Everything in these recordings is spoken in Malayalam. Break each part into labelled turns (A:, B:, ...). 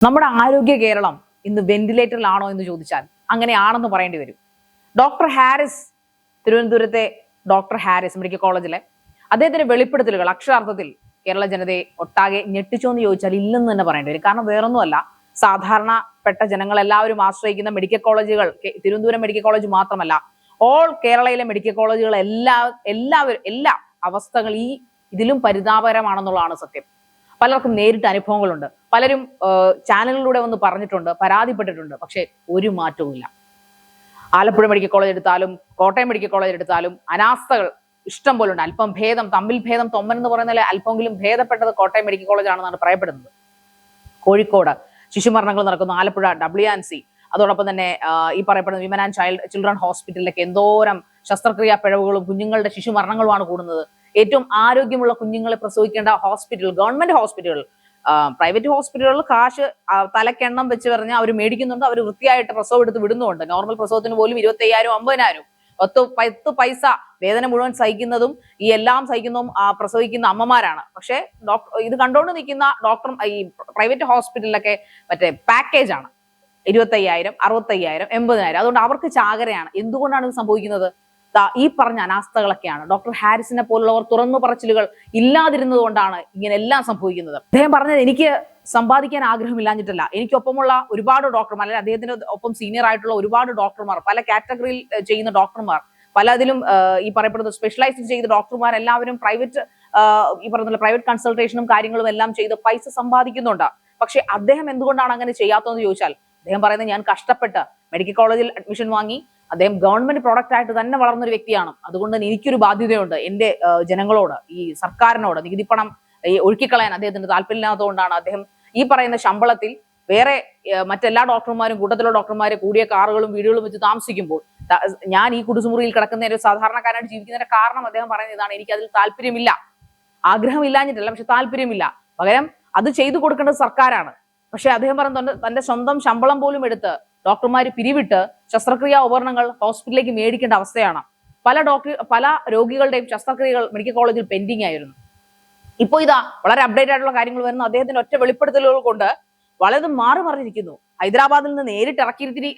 A: നമ്മുടെ ആരോഗ്യ കേരളം ഇന്ന് വെന്റിലേറ്ററിലാണോ എന്ന് ചോദിച്ചാൽ അങ്ങനെയാണെന്ന് പറയേണ്ടി വരും. ഡോക്ടർ ഹാരിസ് തിരുവനന്തപുരത്തെ ഡോക്ടർ ഹാരിസ് മെഡിക്കൽ കോളേജിലെ അദ്ദേഹത്തിന്റെ വെളിപ്പെടുത്തലുകൾ അക്ഷരാർത്ഥത്തിൽ കേരള ജനതയെ ഒട്ടാകെ ഞെട്ടിച്ചോ എന്ന് ചോദിച്ചാൽ ഇല്ലെന്ന് തന്നെ പറയേണ്ടി വരും. കാരണം വേറൊന്നുമല്ല സാധാരണപ്പെട്ട ജനങ്ങൾ എല്ലാവരും ആശ്രയിക്കുന്ന മെഡിക്കൽ കോളേജുകൾ തിരുവനന്തപുരം മെഡിക്കൽ കോളേജ് മാത്രമല്ല ഓൾ കേരളയിലെ മെഡിക്കൽ കോളേജുകൾ എല്ലാ എല്ലാവരും എല്ലാ അവസ്ഥകൾ ഈ ഇതിലും പരിതാപകരമാണെന്നുള്ളതാണ് സത്യം. പലർക്കും നേരിട്ട് അനുഭവങ്ങളുണ്ട്. പലരും ചാനലിലൂടെ വന്ന് പറഞ്ഞിട്ടുണ്ട് പരാതിപ്പെട്ടിട്ടുണ്ട് പക്ഷേ ഒരു മാറ്റവും ഇല്ല. ആലപ്പുഴ മെഡിക്കൽ കോളേജ് എടുത്താലും കോട്ടയം മെഡിക്കൽ കോളേജ് എടുത്താലും അനാസ്ഥകൾ ഇഷ്ടം പോലെ ഉണ്ട് അല്പം ഭേദം തമ്മിൽ ഭേദം തൊമ്മൻ എന്ന് പറയുന്നതിൽ അല്പമെങ്കിലും ഭേദപ്പെട്ടത് കോട്ടയം മെഡിക്കൽ കോളേജ് ആണെന്നാണ് പറയപ്പെടുന്നത്. കോഴിക്കോട് ശിശുമരണങ്ങൾ നടക്കുന്നു. ആലപ്പുഴ ഡബ്ല്യു ആൻഡ് സി അതോടൊപ്പം തന്നെ ഈ പറയപ്പെടുന്ന വിമൻ ആൻഡ് ചൈൽഡ് ചിൽഡ്രൻ ഹോസ്പിറ്റലിലൊക്കെ എന്തോരം ശസ്ത്രക്രിയാ പിഴവുകളും കുഞ്ഞുങ്ങളുടെ ശിശുമരണങ്ങളുമാണ് കൂടുന്നത്. ഏറ്റവും ആരോഗ്യമുള്ള കുഞ്ഞുങ്ങളെ പ്രസവിക്കേണ്ട ഹോസ്പിറ്റൽ ഗവൺമെന്റ് ഹോസ്പിറ്റലുകൾ പ്രൈവറ്റ് ഹോസ്പിറ്റലുകളിൽ കാശ് തലക്കെണ്ണം വെച്ച് പറഞ്ഞാൽ അവർ മേടിക്കുന്നുണ്ട് അവർ വൃത്തിയായിട്ട് പ്രസവം എടുത്ത് വിടുന്നുണ്ട്. നോർമൽ പ്രസവത്തിന് പോലും ഇരുപത്തി അയ്യായിരം അമ്പതിനായിരം പത്ത് പത്ത് പൈസ വേദന മുഴുവൻ സഹിക്കുന്നതും ഈ എല്ലാം സഹിക്കുന്നതും പ്രസവിക്കുന്ന അമ്മമാരാണ്. പക്ഷേ ഡോക്ടർ ഇത് കണ്ടുകൊണ്ട് നിൽക്കുന്ന ഡോക്ടർ ഈ പ്രൈവറ്റ് ഹോസ്പിറ്റലിലൊക്കെ മറ്റേ പാക്കേജ് ആണ്. ഇരുപത്തയ്യായിരം അറുപത്തയ്യായിരം എൺപതിനായിരം. അതുകൊണ്ട് അവർക്ക് ചാകരയാണ്. എന്തുകൊണ്ടാണ് ഇത് സംഭവിക്കുന്നത്? ഈ പറഞ്ഞ അനാസ്ഥകളൊക്കെയാണ്. ഡോക്ടർ ഹാരിസിനെ പോലുള്ളവർ തുറന്നു പറച്ചിലുകൾ ഇല്ലാതിരുന്നത് കൊണ്ടാണ് ഇങ്ങനെ എല്ലാം സംഭവിക്കുന്നത്. അദ്ദേഹം പറഞ്ഞത് എനിക്ക് സമ്പാദിക്കാൻ ആഗ്രഹമില്ലാഞ്ഞിട്ടല്ല. എനിക്കൊപ്പമുള്ള ഒരുപാട് ഡോക്ടർമാർ അല്ലെങ്കിൽ അദ്ദേഹത്തിന്റെ ഒപ്പം സീനിയർ ആയിട്ടുള്ള ഒരുപാട് ഡോക്ടർമാർ പല കാറ്റഗറിയിൽ ചെയ്യുന്ന ഡോക്ടർമാർ പലതിലും ഈ പറയപ്പെടുന്ന സ്പെഷ്യലൈസ് ചെയ്ത ഡോക്ടർമാർ എല്ലാവരും പ്രൈവറ്റ് ഈ പറയുന്ന പ്രൈവറ്റ് കൺസൾട്ടേഷനും കാര്യങ്ങളും എല്ലാം ചെയ്ത് പൈസ സമ്പാദിക്കുന്നുണ്ട്. പക്ഷെ അദ്ദേഹം എന്തുകൊണ്ടാണ് അങ്ങനെ ചെയ്യാത്തതെന്ന് ചോദിച്ചാൽ അദ്ദേഹം പറയുന്നത് ഞാൻ കഷ്ടപ്പെട്ട് മെഡിക്കൽ കോളേജിൽ അഡ്മിഷൻ വാങ്ങി അദ്ദേഹം ഗവൺമെന്റ് പ്രോഡക്റ്റ് ആയിട്ട് തന്നെ വളർന്ന ഒരു വ്യക്തിയാണ്. അതുകൊണ്ട് തന്നെ എനിക്കൊരു ബാധ്യതയുണ്ട് എന്റെ ജനങ്ങളോട് ഈ സർക്കാരിനോട്. നികുതി പണം ഒഴുക്കിക്കളയാൻ അദ്ദേഹത്തിന് താല്പര്യമില്ലാത്തതുകൊണ്ടാണ് അദ്ദേഹം ഈ പറയുന്ന ശമ്പളത്തിൽ വേറെ മറ്റെല്ലാ ഡോക്ടർമാരും കൂട്ടത്തിലുള്ള ഡോക്ടർമാരെ കൂടിയ കാറുകളും വീടുകളും വെച്ച് താമസിക്കുമ്പോൾ ഞാൻ ഈ കുടുസുമുറിയിൽ കിടക്കുന്ന ഒരു സാധാരണക്കാരനായിട്ട് ജീവിക്കുന്നതിന്റെ കാരണം അദ്ദേഹം പറയുന്നത് ഇതാണ്. എനിക്ക് അതിൽ താല്പര്യമില്ല. ആഗ്രഹമില്ലാഞ്ഞിട്ടല്ല പക്ഷെ താല്പര്യമില്ല. പകരം അത് ചെയ്തു കൊടുക്കേണ്ടത് സർക്കാരാണ്. പക്ഷെ അദ്ദേഹം പറയുന്നത് തന്റെ സ്വന്തം ശമ്പളം പോലും എടുത്ത് ഡോക്ടർമാർ പിരിവിട്ട് ശസ്ത്രക്രിയാ ഉപകരണങ്ങൾ ഹോസ്പിറ്റലിലേക്ക് മേടിക്കേണ്ട അവസ്ഥയാണ്. പല ഡോക്ടർ പല രോഗികളുടെയും ശസ്ത്രക്രിയകൾ മെഡിക്കൽ കോളേജിൽ പെൻഡിങ് ആയിരുന്നു. ഇപ്പോ ഇതാ വളരെ അപ്ഡേറ്റ് ആയിട്ടുള്ള കാര്യങ്ങൾ വരുന്നു. അദ്ദേഹത്തിന്റെ ഒറ്റ വെളിപ്പെടുത്തലുകൾ കൊണ്ട് വളരെ മാറി മറിഞ്ഞിരിക്കുന്നു. ഹൈദരാബാദിൽ നിന്ന് നേരിട്ട് ഇറക്കിയിരുത്തി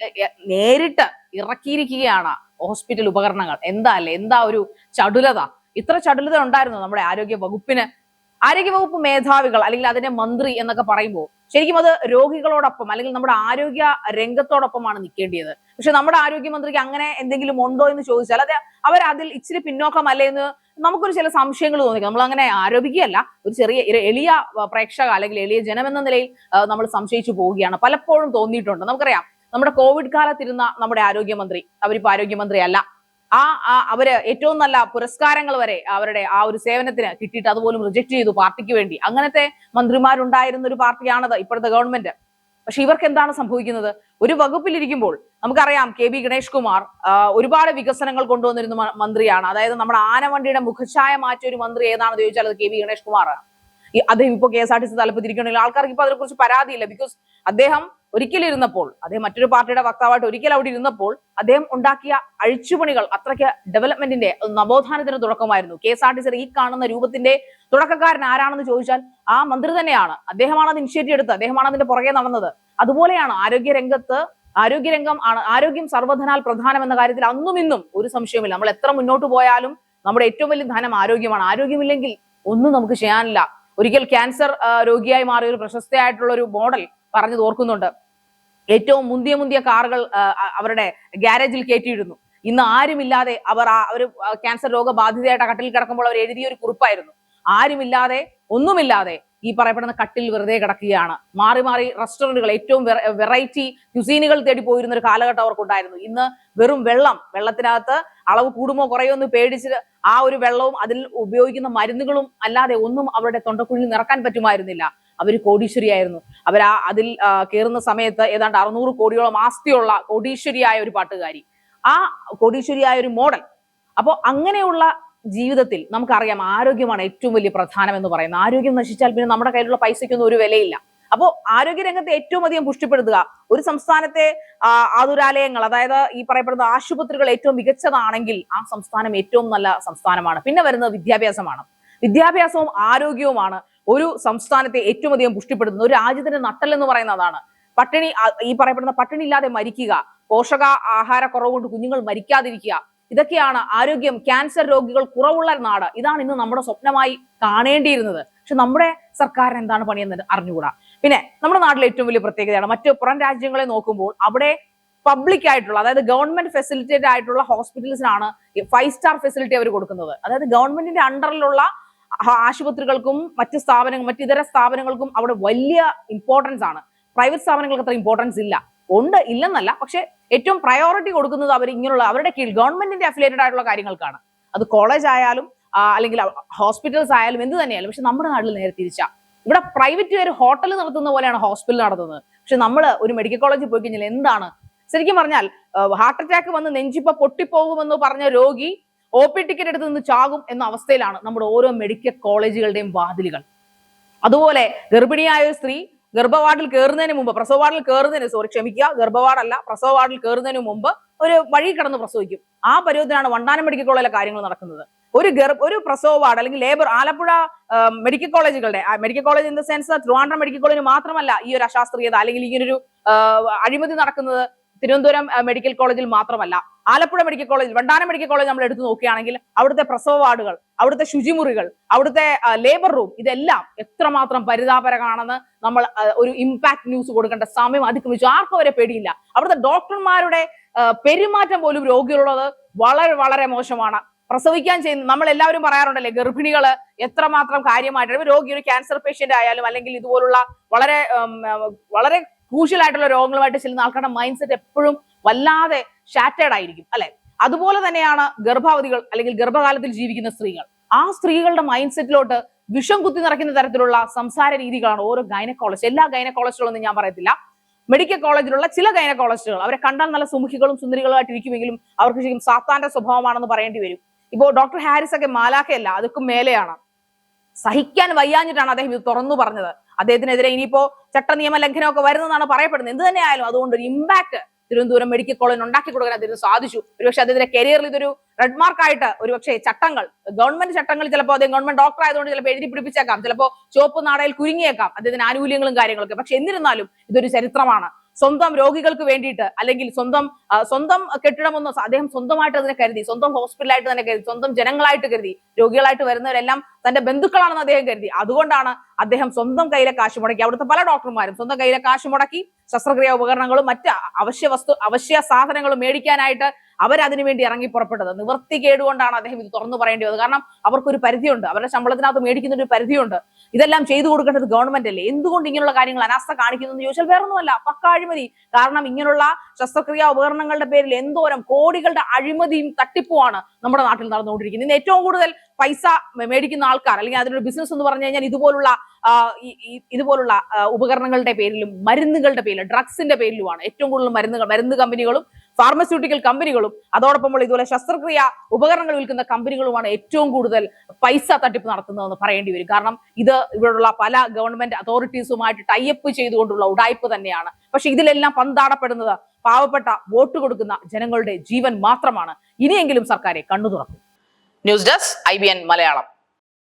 A: നേരിട്ട് ഇറക്കിയിരിക്കുകയാണ് ഹോസ്പിറ്റൽ ഉപകരണങ്ങൾ. എന്താ അല്ലേ? എന്താ ഒരു ചടുലത? ഇത്ര ചടുലത ഉണ്ടായിരുന്നു നമ്മുടെ ആരോഗ്യ വകുപ്പിന്? ആരോഗ്യ വകുപ്പ് മേധാവികൾ അല്ലെങ്കിൽ അതിന്റെ മന്ത്രി എന്നൊക്കെ പറയുമ്പോൾ ശരിക്കും അത് രോഗികളോടൊപ്പം അല്ലെങ്കിൽ നമ്മുടെ ആരോഗ്യ രംഗത്തോടൊപ്പമാണ് നിൽക്കേണ്ടത് പക്ഷെ നമ്മുടെ ആരോഗ്യമന്ത്രിക്ക് അങ്ങനെ എന്തെങ്കിലും ഉണ്ടോ എന്ന് ചോദിച്ചാൽ അത് അവർ അതിൽ ഇച്ചിരി പിന്നോക്കമല്ലേ എന്ന് നമുക്കൊരു ചില സംശയങ്ങൾ തോന്നിക്കും. നമ്മൾ അങ്ങനെ ആരോപിക്കുകയല്ല. ഒരു ചെറിയ എളിയ പ്രേക്ഷക അല്ലെങ്കിൽ എളിയ ജനം എന്ന നിലയിൽ നമ്മൾ സംശയിച്ചു പോവുകയാണ്. പലപ്പോഴും തോന്നിയിട്ടുണ്ട്. നമുക്കറിയാം നമ്മുടെ കോവിഡ് കാലത്തിരുന്ന നമ്മുടെ ആരോഗ്യമന്ത്രി അവരിപ്പോ ആരോഗ്യമന്ത്രി അല്ല ആ അവർ ഏറ്റവും നല്ല പുരസ്കാരങ്ങൾ വരെ അവരുടെ ആ ഒരു സേവനത്തിന് കിട്ടിയിട്ട് അതുപോലും റിജക്ട് ചെയ്തു പാർട്ടിക്ക് വേണ്ടി. അങ്ങനത്തെ മന്ത്രിമാരുണ്ടായിരുന്ന ഒരു പാർട്ടിയാണത് ഇപ്പോഴത്തെ ഗവൺമെന്റ്. പക്ഷെ ഇവർക്ക് എന്താണ് സംഭവിക്കുന്നത്? ഒരു വകുപ്പിലിരിക്കുമ്പോൾ നമുക്കറിയാം കെ ബി ഗണേഷ് കുമാർ ഒരുപാട് വികസനങ്ങൾ കൊണ്ടുവന്നിരുന്ന മന്ത്രിയാണ്. അതായത് നമ്മുടെ ആനവണ്ടിയുടെ മുഖച്ഛായ മാറ്റിയ ഒരു മന്ത്രി ഏതാണെന്ന് ചോദിച്ചാൽ അത് കെ ബി ഗണേഷ് കുമാറാണ്. അദ്ദേഹം ഇപ്പോൾ K S R T C തലപ്പത്തിരിക്കണമെങ്കിൽ ആൾക്കാർക്ക് ഇപ്പൊ അതിനെക്കുറിച്ച് പരാതിയില്ല. ബിക്കോസ് അദ്ദേഹം ഒരിക്കലും ഇരുന്നപ്പോൾ അദ്ദേഹം മറ്റൊരു പാർട്ടിയുടെ വക്താവായിട്ട് ഒരിക്കൽ അവിടെ ഇരുന്നപ്പോൾ അദ്ദേഹം ഉണ്ടാക്കിയ അഴിച്ചുപണികൾ അത്രയ്ക്ക് ഡെവലപ്മെന്റിന്റെ നവോത്ഥാനത്തിന് തുടക്കമായിരുന്നു. K S R T C ഈ കാണുന്ന രൂപത്തിന്റെ തുടക്കക്കാരൻ ആരാണെന്ന് ചോദിച്ചാൽ ആ മന്ത്രി തന്നെയാണ്. അദ്ദേഹമാണ് അത് ഇനിഷ്യേറ്റീവ് എടുത്തത് അദ്ദേഹമാണ് അതിന്റെ പുറകെ നടന്നത്. അതുപോലെയാണ് ആരോഗ്യ രംഗത്ത് ആരോഗ്യരംഗം ആണ് ആരോഗ്യം സർവധനാൽ പ്രധാനം എന്ന കാര്യത്തിൽ അന്നും ഇന്നും ഒരു സംശയമില്ല നമ്മൾ എത്ര മുന്നോട്ട് പോയാലും നമ്മുടെ ഏറ്റവും വലിയ ധനം ആരോഗ്യമാണ്. ആരോഗ്യമില്ലെങ്കിൽ ഒന്നും നമുക്ക് ചെയ്യാനില്ല. ഒരിക്കൽ ക്യാൻസർ രോഗിയായി മാറിയ ഒരു പ്രശസ്തയായിട്ടുള്ള ഒരു മോഡൽ പറഞ്ഞത് ഓർക്കുന്നുണ്ട്. ഏറ്റവും മുന്തിയ മുന്തിയ കാറുകൾ അവരുടെ ഗ്യാരേജിൽ കയറ്റിയിരുന്നു. ഇന്ന് ആരുമില്ലാതെ അവർ ആ ഒരു ക്യാൻസർ രോഗബാധിതയായിട്ട് കട്ടിൽ കിടക്കുമ്പോൾ അവർ എഴുതിയ ഒരു കുറിപ്പായിരുന്നു. ആരുമില്ലാതെ ഒന്നുമില്ലാതെ ഈ പറയപ്പെടുന്ന കട്ടിൽ വെറുതെ കിടക്കുകയാണ്. മാറി മാറി റെസ്റ്റോറന്റുകൾ ഏറ്റവും വെറൈറ്റി ക്യുസീനുകൾ തേടി പോയിരുന്ന ഒരു കാലഘട്ടം അവർക്കുണ്ടായിരുന്നു. ഇന്ന് വെറും വെള്ളം വെള്ളത്തിനകത്ത് അളവ് കൂടുമോ കുറയോ എന്ന് പേടിച്ച് ആ ഒരു വെള്ളവും അതിൽ ഉപയോഗിക്കുന്ന മരുന്നുകളും അല്ലാതെ ഒന്നും അവരുടെ തൊണ്ടക്കുഴിയിൽ നിറക്കാൻ പറ്റുമായിരുന്നില്ല. അവർ കോടീശ്വരിയായിരുന്നു. അവർ ആ അതിൽ കയറുന്ന സമയത്ത് ഏതാണ്ട് അറുന്നൂറ് കോടിയോളം ആസ്തിയുള്ള കോടീശ്വരിയായ ഒരു പാട്ടുകാരി. ആ കോടീശ്വരിയായ ഒരു മോഡൽ. അപ്പോൾ അങ്ങനെയുള്ള ജീവിതത്തിൽ നമുക്കറിയാം ആരോഗ്യമാണ് ഏറ്റവും വലിയ പ്രധാനം എന്ന് പറയുന്നത്. ആരോഗ്യം നശിച്ചാൽ പിന്നെ നമ്മുടെ കയ്യിലുള്ള പൈസയ്ക്കൊന്നും ഒരു വിലയില്ല. അപ്പോൾ ആരോഗ്യരംഗത്തെ ഏറ്റവും അധികം പുഷ്ടിപ്പെടുത്തുക ഒരു സംസ്ഥാനത്തെ ആതുരാലയങ്ങൾ അതായത് ഈ പറയപ്പെടുന്ന ആശുപത്രികൾ ഏറ്റവും മികച്ചതാണെങ്കിൽ ആ സംസ്ഥാനം ഏറ്റവും നല്ല സംസ്ഥാനമാണ്. പിന്നെ വരുന്നത് വിദ്യാഭ്യാസമാണ്. വിദ്യാഭ്യാസവും ആരോഗ്യവുമാണ് ഒരു സംസ്ഥാനത്തെ ഏറ്റവും അധികം പുഷ്ടിപ്പെടുത്തുന്നത്. ഒരു രാജ്യത്തിന്റെ നട്ടൽ എന്ന് പറയുന്നതാണ് പട്ടിണി ഈ പറയപ്പെടുന്ന പട്ടിണി ഇല്ലാതെ മരിക്കുക പോഷക ആഹാര കൊണ്ട് കുഞ്ഞുങ്ങൾ മരിക്കാതിരിക്കുക ഇതൊക്കെയാണ് ആരോഗ്യം ക്യാൻസർ രോഗികൾ കുറവുള്ള നാട്. ഇതാണ് ഇന്ന് നമ്മുടെ സ്വപ്നമായി കാണേണ്ടിയിരുന്നത്. പക്ഷെ നമ്മുടെ സർക്കാരിന് എന്താണ് പണിയെന്ന് അറിഞ്ഞുകൂടാ. പിന്നെ നമ്മുടെ നാട്ടിലെ ഏറ്റവും വലിയ പ്രത്യേകതയാണ് മറ്റ് പുറം രാജ്യങ്ങളെ നോക്കുമ്പോൾ അവിടെ പബ്ലിക് ആയിട്ടുള്ള അതായത് ഗവൺമെന്റ് ഫെസിലിറ്റേറ്റ് ആയിട്ടുള്ള ഹോസ്പിറ്റൽസിനാണ് ഫൈവ് സ്റ്റാർ ഫെസിലിറ്റി അവർ കൊടുക്കുന്നത്. അതായത് ഗവൺമെന്റിന്റെ അണ്ടറിലുള്ള ആശുപത്രികൾക്കും മറ്റ് സ്ഥാപനങ്ങൾ മറ്റ് ഇതര സ്ഥാപനങ്ങൾക്കും അവിടെ വലിയ ഇമ്പോർട്ടൻസ് ആണ്. പ്രൈവറ്റ് സ്ഥാപനങ്ങൾക്ക് അത്ര ഇമ്പോർട്ടൻസ് ഇല്ല. ഉണ്ട് ഇല്ലെന്നല്ല. പക്ഷെ ഏറ്റവും പ്രയോറിറ്റി കൊടുക്കുന്നത് അവർ ഇങ്ങനെയുള്ള അവരുടെ കീഴിൽ ഗവൺമെന്റിന്റെ അഫിലിയേറ്റഡ് ആയിട്ടുള്ള കാര്യങ്ങൾക്കാണ്. അത് കോളേജ് ആയാലും അല്ലെങ്കിൽ ഹോസ്പിറ്റൽസ് ആയാലും എന്ത് തന്നെയായാലും. പക്ഷെ നമ്മുടെ നാട്ടിൽ നേരെ തിരിച്ചാ. ഇവിടെ പ്രൈവറ്റ് ഒരു ഹോട്ടൽ നടത്തുന്ന പോലെയാണ് ഹോസ്പിറ്റൽ നടത്തുന്നത്. പക്ഷെ നമ്മൾ ഒരു മെഡിക്കൽ കോളേജിൽ പോയി കഴിഞ്ഞാൽ എന്താണ്? ശരിക്കും പറഞ്ഞാൽ ഹാർട്ട് അറ്റാക്ക് വന്ന് നെഞ്ചിപ്പ പൊട്ടിപ്പോകുമെന്ന് പറഞ്ഞ രോഗി ഒ പി ടിക്കറ്റ് എടുത്ത് നിന്ന് ചാകും എന്ന അവസ്ഥയിലാണ് നമ്മുടെ ഓരോ മെഡിക്കൽ കോളേജുകളുടെയും വാതിലുകൾ. അതുപോലെ ഗർഭിണിയായ ഒരു സ്ത്രീ ഗർഭവാർഡിൽ കയറുന്നതിന് മുമ്പ് പ്രസവ വാർഡിൽ കയറുന്നതിന് സോറി ക്ഷമിക്കുക ഗർഭവാർഡല്ല പ്രസവ വാർഡിൽ കയറുന്നതിന് മുമ്പ് ഒരു വഴി കടന്ന് പ്രസവിക്കും. ആ പരുവത്തിനാണ് വണ്ടാനം മെഡിക്കൽ കോളേജിലെ കാര്യങ്ങൾ നടക്കുന്നത്. ഒരു ഗർഭ ഒരു പ്രസവ വാർഡ് അല്ലെങ്കിൽ labour Alappuzha medical കോളേജുകളുടെ medical college in the sense Trivandrum medical കോളേജിന് മാത്രമല്ല ഈ ഒരു അശാസ്ത്രീയത അല്ലെങ്കിൽ ഇങ്ങനൊരു അഴിമതി നടക്കുന്നത് തിരുവനന്തപുരം മെഡിക്കൽ കോളേജിൽ മാത്രമല്ല. Alappuzha medical college Vandanam medical college നമ്മൾ എടുത്തു നോക്കുകയാണെങ്കിൽ അവിടുത്തെ പ്രസവ വാർഡുകൾ അവിടുത്തെ ശുചിമുറികൾ അവിടുത്തെ ലേബർ റൂം ഇതെല്ലാം എത്രമാത്രം പരിതാപരമാണെന്ന് നമ്മൾ ഒരു ഇമ്പാക്ട് ന്യൂസ് കൊടുക്കേണ്ട സമയം അതിക്രമിച്ചു. ആർക്കും അവരെ പേടിയില്ല. അവിടുത്തെ ഡോക്ടർമാരുടെ പെരുമാറ്റം പോലും രോഗികളുള്ളത് വളരെ വളരെ മോശമാണ്. പ്രസവിക്കാൻ ചെയ്യുന്ന നമ്മൾ എല്ലാവരും പറയാറുണ്ടല്ലേ ഗർഭിണികൾ എത്രമാത്രം കാര്യമായിട്ട് രോഗി ഒരു ക്യാൻസർ പേഷ്യന്റ് ആയാലും അല്ലെങ്കിൽ ഇതുപോലുള്ള വളരെ വളരെ ക്രൂഷ്യൽ ആയിട്ടുള്ള രോഗങ്ങളുമായിട്ട് ചെല്ലുന്ന ആൾക്കാരുടെ മൈൻഡ് സെറ്റ് എപ്പോഴും വല്ലാതെ ഷാറ്റേഡ് ആയിരിക്കും അല്ലെ? അതുപോലെ തന്നെയാണ് ഗർഭാവതികൾ അല്ലെങ്കിൽ ഗർഭകാലത്തിൽ ജീവിക്കുന്ന സ്ത്രീകൾ. ആ സ്ത്രീകളുടെ മൈൻഡ് സെറ്റിലോട്ട് വിഷം കുത്തി നിറയ്ക്കുന്ന തരത്തിലുള്ള സംസാര രീതികളാണ് ഓരോ ഗൈനക്കോളജ് എല്ലാ ഗൈനക്കോളജിസ്റ്റുകളൊന്നും ഞാൻ പറയത്തില്ല. മെഡിക്കൽ കോളേജിലുള്ള ചില ഗൈനക്കോളജിസ്റ്റുകൾ അവരെ കണ്ടാൽ നല്ല സുമുഖികളും സുന്ദരികളുമായിട്ട് ഇരിക്കുമെങ്കിലും അവർക്ക് ശരിക്കും സാത്താന്റെ സ്വഭാവമാണെന്ന് പറയേണ്ടി വരും. ഇപ്പോൾ ഡോക്ടർ ഹാരിസ് ഒക്കെ മാലാഖയല്ല അതൊക്കെ മേലെയാണ്. സഹിക്കാൻ വയ്യാഞ്ഞിട്ടാണ് അദ്ദേഹം ഇത് തുറന്നു പറഞ്ഞത്. അദ്ദേഹത്തിനെതിരെ ഇനിയിപ്പോ ചട്ട നിയമ ലംഘനമൊക്കെ വരുന്നതാണ് പറയപ്പെടുന്നത്. എന്ത് തന്നെയായാലും അതുകൊണ്ട് ഒരു ഇമ്പാക്ട് തിരുവനന്തപുരം മെഡിക്കൽ കോളേജിന് ഉണ്ടാക്കി കൊടുക്കാൻ അദ്ദേഹത്തിന് സാധിച്ചു. ഒരുപക്ഷെ അദ്ദേഹത്തിന്റെ കരിയറിൽ ഇതൊരു റെഡ് മാർക്കായിട്ട് ഒരുപക്ഷെ ചട്ടങ്ങൾ ഗവൺമെന്റ് ചട്ടങ്ങൾ ചിലപ്പോൾ അദ്ദേഹം ഗവൺമെന്റ് ഡോക്ടർ ആയതുകൊണ്ട് ചിലപ്പോൾ എഴുതി പിടിപ്പിച്ചേക്കാം ചിലപ്പോൾ ചുവപ്പ് നാടയിൽ കുരുങ്ങിയേക്കാം അദ്ദേഹത്തിന് ആനുകൂല്യങ്ങളും കാര്യങ്ങളൊക്കെ. പക്ഷെ എന്നിരുന്നാലും ഇതൊരു ചരിത്രമാണ്. സ്വന്തം രോഗികൾക്ക് വേണ്ടിയിട്ട് അല്ലെങ്കിൽ സ്വന്തം സ്വന്തം കെട്ടിടമൊന്നും അദ്ദേഹം സ്വന്തമായിട്ട് അതിനെ കരുതി സ്വന്തം ഹോസ്പിറ്റലായിട്ട് തന്നെ കരുതി സ്വന്തം ജനങ്ങളായിട്ട് കരുതി രോഗികളായിട്ട് വരുന്നവരെല്ലാം തന്റെ ബന്ധുക്കളാണെന്ന് അദ്ദേഹം കരുതി. അതുകൊണ്ടാണ് അദ്ദേഹം സ്വന്തം കയ്യിലെ കാശ് മുടക്കി അവിടുത്തെ പല ഡോക്ടർമാരും സ്വന്തം കയ്യിലെ കാശ് മുടക്കി ശസ്ത്രക്രിയ ഉപകരണങ്ങളും മറ്റ് അവശ്യ വസ്തു അവശ്യ സാധനങ്ങളും മേടിക്കാനായിട്ട് അവരതിനു വേണ്ടി ഇറങ്ങി പുറപ്പെട്ടത്. നിവൃത്തി കേടുകൊണ്ടാണ് അദ്ദേഹം ഇത് തുറന്നു പറയേണ്ടി വന്നത് കാരണം അവർക്കൊരു പരിധിയുണ്ട്. അവരുടെ ശമ്പളത്തിനകത്ത് മേടിക്കുന്ന ഒരു പരിധിയുണ്ട്. ഇതെല്ലാം ചെയ്തു കൊടുക്കേണ്ടത് ഗവൺമെന്റ് അല്ലേ? എന്തുകൊണ്ട് ഇങ്ങനെയുള്ള കാര്യങ്ങൾ അനാസ്ഥ കാണിക്കുന്നു എന്ന് ചോദിച്ചാൽ വേറൊന്നുമല്ല. പക്ക അഴിമതി കാരണം ഇങ്ങനെയുള്ള ശസ്ത്രക്രിയാ ഉപകരണങ്ങളുടെ പേരിൽ എന്തോരം കോടികളുടെ അഴിമതിയും തട്ടിപ്പുമാണ് നമ്മുടെ നാട്ടിൽ നടന്നുകൊണ്ടിരിക്കുന്നത്. ഇന്ന് ഏറ്റവും കൂടുതൽ പൈസ മേടിക്കുന്ന ആൾക്കാർ അല്ലെങ്കിൽ അതിനൊരു ബിസിനസ് എന്ന് പറഞ്ഞു കഴിഞ്ഞാൽ ഇതുപോലുള്ള ഇതുപോലുള്ള ഉപകരണങ്ങളുടെ പേരിലും മരുന്നുകളുടെ പേരിലും ഡ്രഗ്സിന്റെ പേരിലുമാണ് ഏറ്റവും കൂടുതൽ മരുന്നുകൾ മരുന്ന് കമ്പനികളും ഫാർമസ്യൂട്ടിക്കൽ കമ്പനികളും അതോടൊപ്പം ഇതുപോലെ ശസ്ത്രക്രിയ ഉപകരണങ്ങൾ വിൽക്കുന്ന കമ്പനികളുമാണ് ഏറ്റവും കൂടുതൽ പൈസ തട്ടിപ്പ് നടത്തുന്നതെന്ന് പറയേണ്ടി വരും. കാരണം ഇത് ഇവിടെയുള്ള പല ഗവൺമെന്റ് അതോറിറ്റീസുമായിട്ട് ടൈപ്പ് ചെയ്തുകൊണ്ടുള്ള ഉടായ്പ തന്നെയാണ്. പക്ഷെ ഇതിലെല്ലാം പന്താടപ്പെടുന്നത് പാവപ്പെട്ട വോട്ട് കൊടുക്കുന്ന ജനങ്ങളുടെ ജീവൻ മാത്രമാണ്. ഇനിയെങ്കിലും സർക്കാരെ കണ്ണു തുറക്കും. News desk I Malayalam.